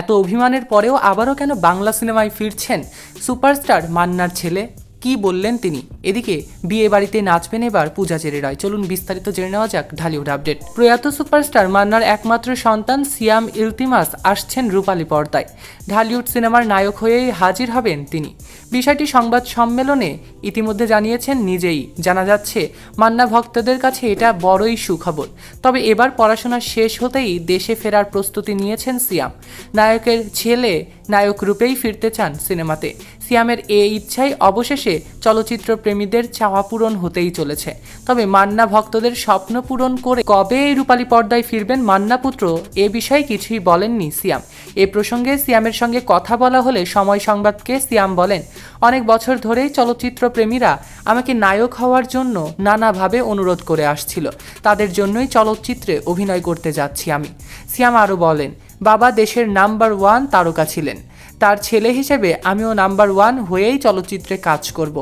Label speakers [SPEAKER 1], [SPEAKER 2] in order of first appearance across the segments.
[SPEAKER 1] এত অভিমানের পরেও আবারও কেন বাংলা সিনেমায় ফিরছেন সুপারস্টার মান্নার ছেলে? কি বললেন তিনি? এদিকে বিয়ে বাড়িতে নাচবেন এবার পূজা চেরি রয়। চলুন বিস্তারিত জেনে নেওয়া যাক ঢালিউড আপডেট। প্রয়াত সুপারস্টার মান্নার একমাত্র সন্তান সিয়াম ইলতিমাস আসছেন রূপালী পর্দায়। ঢালিউড সিনেমার নায়ক হয়েই হাজির হবেন তিনি। বিষয়টি সংবাদ সম্মেলনে ইতিমধ্যে জানিয়েছেন নিজেই। জানা যাচ্ছে, মান্না ভক্তদের কাছে এটা বড়ই সুখবর। তবে এবার পড়াশোনা শেষ হতেই দেশে ফেরার প্রস্তুতি নিয়েছেন সিয়াম। নায়কের ছেলে নায়ক রূপেই ফিরতে চান সিনেমাতে। সিয়ামের এই ইচ্ছাই অবশেষে চলচ্চিত্র প্রেমীদের চাওয়া পূরণ হতেই চলেছে। তবে মান্না ভক্তদের স্বপ্ন পূরণ করে কবে এই রূপালী পর্দায় ফিরবেন মান্না পুত্র এ বিষয়ে কিছুই বলেননি সিয়াম। এ প্রসঙ্গে সিয়ামের সঙ্গে কথা বলা হলে সময় সংবাদকে সিয়াম বলেন, অনেক বছর ধরেই চলচ্চিত্র প্রেমীরা আমাকে নায়ক হওয়ার জন্য নানাভাবে অনুরোধ করে আসছিল। তাদের জন্যই চলচ্চিত্রে অভিনয় করতে যাচ্ছি আমি। সিয়াম আরও বলেন, বাবা দেশের নাম্বার ওয়ান তারকা ছিলেন। তার ছেলে হিসেবে আমিও নাম্বার ওয়ান হয়েই চলচ্চিত্রে কাজ করব।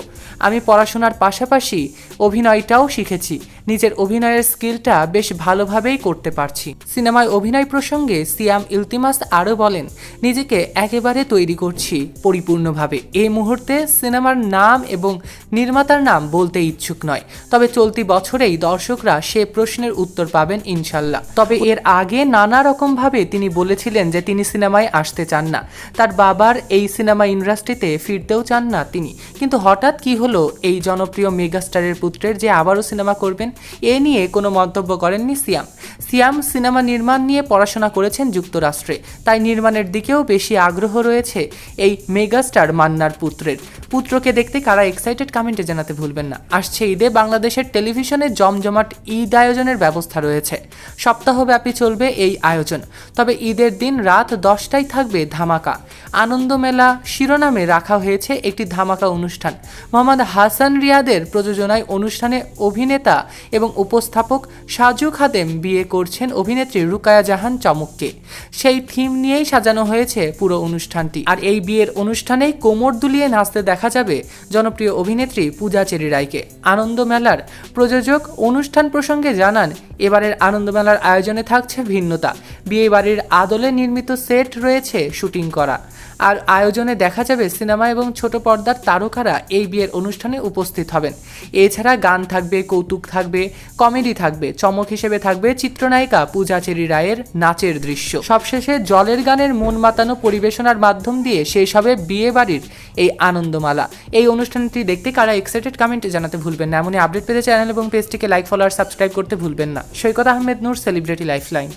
[SPEAKER 1] আমি পড়াশোনার পাশাপাশি অভিনয়টাও শিখেছি। নিজের অভিনয়ের স্কিলটা বেশ ভালোভাবেই করতে পারছি। সিনেমায় অভিনয় প্রসঙ্গে সিয়াম ইলতিমাস আরও বলেন, নিজেকে একেবারে তৈরি করছি পরিপূর্ণভাবে। এই মুহূর্তে সিনেমার নাম এবং নির্মাতার নাম বলতে ইচ্ছুক নয়। তবে চলতি বছরেই দর্শকরা সে প্রশ্নের উত্তর পাবেন ইনশাল্লাহ। তবে এর আগে নানা রকমভাবে তিনি বলেছিলেন যে তিনি সিনেমায় আসতে চান না। তার বাবার এই সিনেমা ইন্ডাস্ট্রিতে ফিরতেও চান না তিনি। কিন্তু হঠাৎ কি হলো এই জনপ্রিয় মেগাস্টারের পুত্রের যে আবারও সিনেমা করবেন এ নিয়ে কোনো মন্তব্য করেননি সিয়াম। সিয়াম সিনেমা নির্মাণ নিয়ে পড়াশোনা করেছেন যুক্তরাষ্ট্রে। তাই নির্মাণের দিকেও বেশি আগ্রহ রয়েছে এই মেগাস্টার মান্নার পুত্রের। পুত্রকে দেখতে কারা এক্সাইটেড কমেন্টে জানাতে ভুলবেন না। আসছে ঈদে বাংলাদেশের টেলিভিশনে জমজমাট ঈদ আয়োজনের ব্যবস্থা রয়েছে। সপ্তাহব্যাপী চলবে এই আয়োজন। তবে ঈদের দিন রাত দশটায় থাকবে ধামাকা। আনন্দ মেলা শিরোনামে রাখা হয়েছে একটি ধামাকা অনুষ্ঠান। মোহাম্মদ হাসান রিয়াদের প্রযোজনায় অনুষ্ঠানে অভিনেতা এবং উপস্থাপক সাজু খাদেম বিয়ে করছেন অভিনেত্রী রুকায়া জাহান চমককে। সেই থিম নিয়েই সাজানো হয়েছে পুরো অনুষ্ঠানটি। আর এই বিয়ের অনুষ্ঠানেই কোমর দুলিয়ে নাচতে দেখা যাবে জনপ্রিয় অভিনেত্রী পূজা চেরি রায়কে আনন্দ মেলার প্রযোজক অনুষ্ঠান প্রসঙ্গে জানান এবারের আনন্দ মেলার আয়োজনে থাকছে ভিন্নতা। বিয়ে বাড়ির আদলে নির্মিত সেট রয়েছে শুটিং করা। আর আয়োজনে দেখা যাবে সিনেমা এবং ছোট পর্দার তারকারা এই বিয়ের অনুষ্ঠানে উপস্থিত হবেন। এছাড়া গান থাকবে, কৌতুক থাকবে, কমেডি থাকবে, চমক হিসেবে থাকবে চিত্রনায়িকা পূজাচেরি রায়ের নাচের দৃশ্য। সবশেষে জলের গানের মন মাতানো পরিবেশনার মাধ্যম দিয়ে শেষ হবে বিয়ে বাড়ির এই আনন্দমালা। এই অনুষ্ঠানটি দেখতে কারা এক্সাইটেড কমেন্টে জানাতে ভুলবেন না। এমনই আপডেট পেতে চ্যানেল এবং পেজটিকে লাইক ফলো আর সাবস্ক্রাইব করতে ভুলবেন না। Saikat Ahmed Noor celebrity lifeline